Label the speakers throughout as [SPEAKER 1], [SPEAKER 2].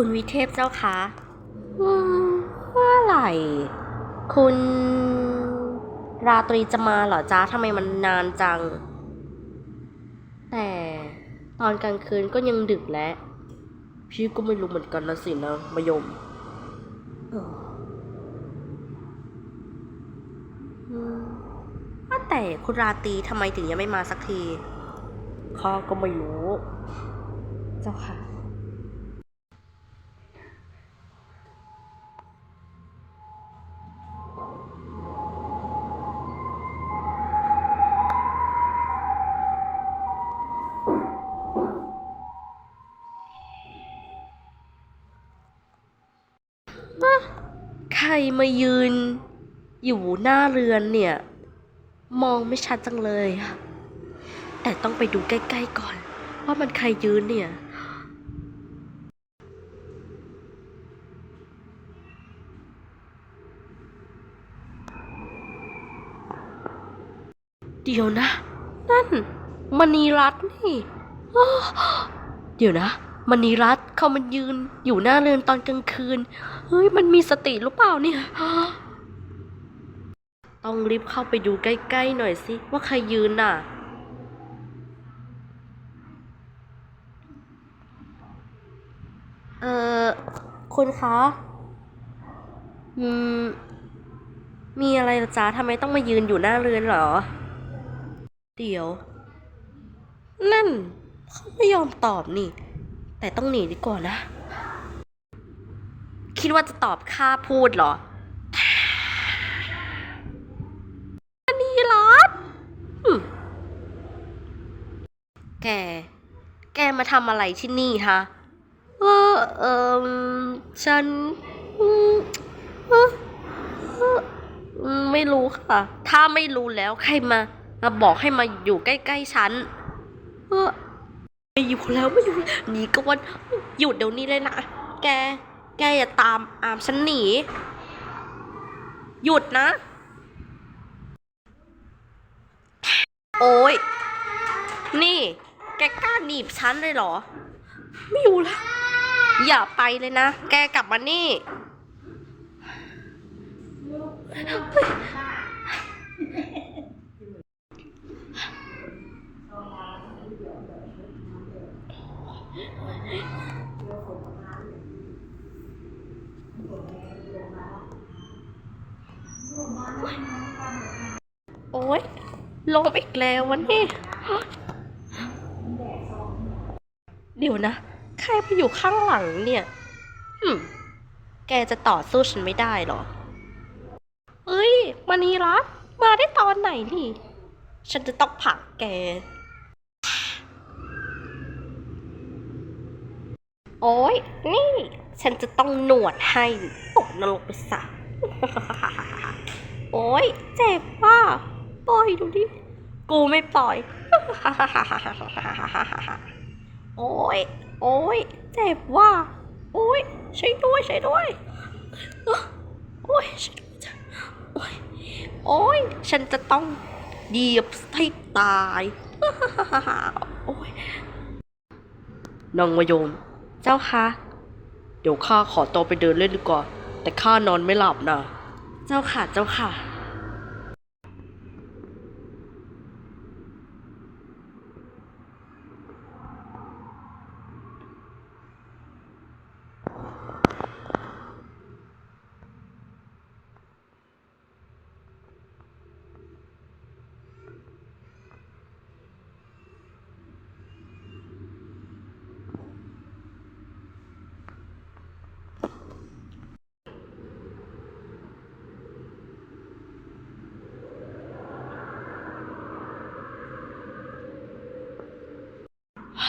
[SPEAKER 1] คุณวิเทพเจ้าคะอืมเมื่อไหร่คุณ ราตรีจะมาเหรอจ๊ะทำไมมันนานจัง แต่ตอนกลางคืนก็ยังดึกแล้ว พี่ก็ไม่รู้เหมือนกันนะสินะมายมเอออืมว่าแต่คุณราตรีทำไมถึงยังไม่มาสักทีข้าก็ไม่รู้ เจ้าค่ะ มายืน อยู่หน้าเรือนเนี่ย มองไม่ชัดจังเลยอะแต่ต้องไปดูใกล้ๆก่อน ว่ามันใครยืนเนี่ย เดี๋ยวนะ นั่นมณีรัตน์นี่อ้เดี๋ยวนะ มณีรัตเขามันยืนอยู่หน้าเรือนตอนกลางคืน เฮ้ย มันมีสติหรือเปล่าเนี่ย ต้องรีบเข้าไปดูใกล้ๆหน่อยสิ ว่าใครยืนน่ะ เอ่อ คุณคะ อืม มีอะไรจ๊ะทำไมต้องมายืนอยู่หน้าเรือนเหรอ เดี๋ยว นั่นเขาไม่ยอมตอบนี่ แต่ต้องหนีดีกว่านะ คิดว่าจะตอบข้าพูดเหรออันนี้รัดแก แกมาทำอะไรที่นี่ฮะเออเออฉันไม่รู้ค่ะ ถ้าไม่รู้แล้วใครมา มาบอกให้มาอยู่ใกล้ ๆ ฉันเออ ไม่อยู่แล้วไม่อยู่หนีก็วันหยุดเดี๋ยวนี้เลยนะ แก แกอย่าตามอามฉันหนี หยุดนะ โอ้ย นี่ แกกล้าหนีบฉันเลยเหรอ ไม่อยู่แล้ว อย่าไปเลยนะ แกกลับมานี่ โอ้ยลงอีกแล้ววันนี้เดี๋ยวนะ ใครไปอยู่ข้างหลังเนี่ยหืมแกจะต่อสู้ฉันไม่ได้หรอเฮ้ยมานีรัตน์มาได้ตอนไหนนี่ ฉันจะต้องผักแก โอ้ยนี่ ฉันจะต้องหนวดให้ตกนรกไปซะ อ้ยเจ็บว่ะปล่อยดูดิ กูไม่ปล่อย โอ้ยโอ้ยเจ็บว่ะโอ้ยช่วยด้วยช่วยด้วยโอ้ยช่วยด้วยจ้ะโอ้ยโอ้ยฉันจะต้องเหยียบให้ตายโอ้ยนางมายม เจ้าคะ เดี๋ยวข้าขอตัวไปเดินเล่นดีกว่า แต่ข้านอนไม่หลับนะ เจ้าค่ะเจ้าค่ะ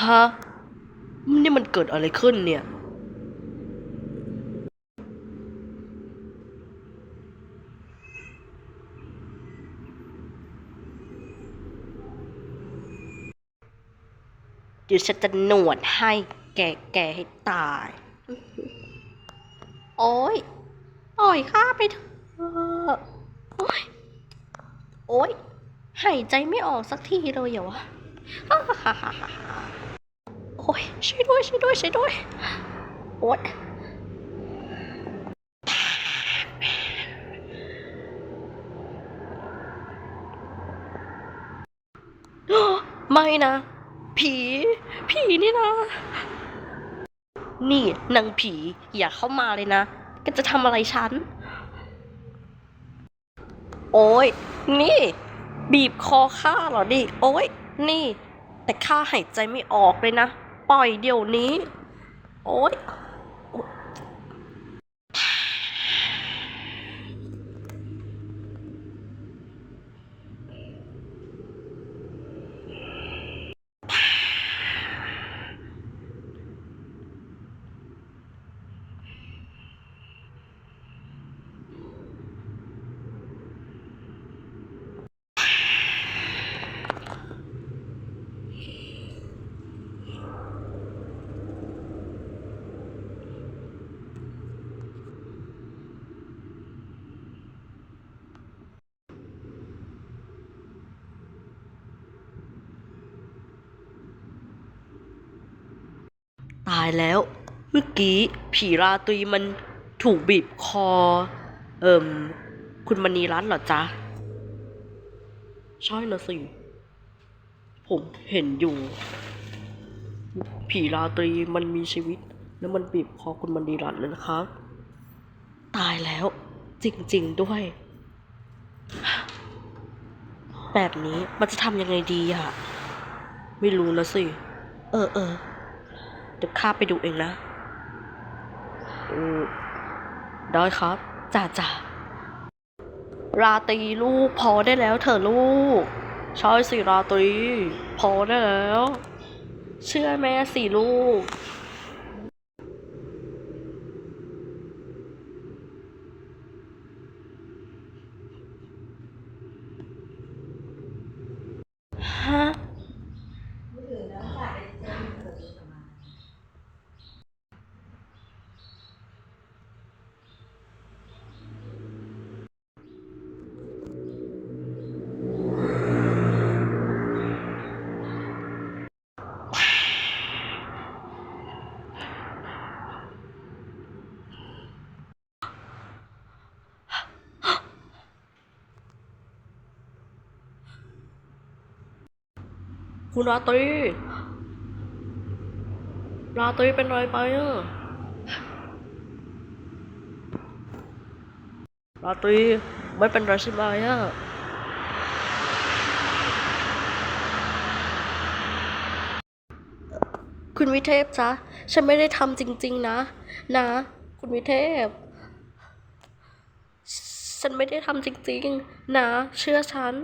[SPEAKER 1] ฮะนี่มันเกิดอะไรขึ้นเนี่ย เดี๋ยวฉันจะหนวดให้แกแกให้ตาย โอ้ยปล่อยข้าไปเถอะโอ้ย โอ้ย หายใจไม่ออกสักทีเลยเหรอวะ โอ้ยช่วยด้วยช่วยด้วยช่วยด้วยโอ๊ยไม่นะ ผี ผีนี่นะ นี่นางผี อย่าเข้ามาเลยนะแกจะทำอะไรฉัน โอ้ยนี่ บีบคอข้าเหรอดิ โอ้ย นี่ แต่ข้าหายใจไม่ออกเลยนะ ปล่อยเดี๋ยวนี้ โอ๊ย ตายแล้ว เมื่อกี้ผีราตรีมันถูกบีบคอ เอิ่ม คุณมณีรัตน์เหรอจ๊ะ ใช่นะสิ ผมเห็นอยู่ ผีราตรีมันมีชีวิต แล้วมันบีบคอคุณมณีรัตน์เลยนะคะ ตายแล้ว จริง ๆ ด้วย แบบนี้มันจะทำยังไงดีอะไม่รู้นะสิ เออเออ เดี๋ยวข้าไปดูเองนะเออได้ครับจ่าจ่าราตรีลูกพอได้แล้วเถอะลูกใช่สิราตรี พอได้แล้ว เชื่อแม่สิลูก ฮะ คุณราตรีราตรีเป็นไรไปอะราตรีไม่เป็นไรใช่ไหมอะคุณวิเทพจ๊ะฉันไม่ได้ทำจริง ๆ นะ นะ คุณวิเทพ ฉันไม่ได้ทำจริง ๆ นะ เชื่อฉัน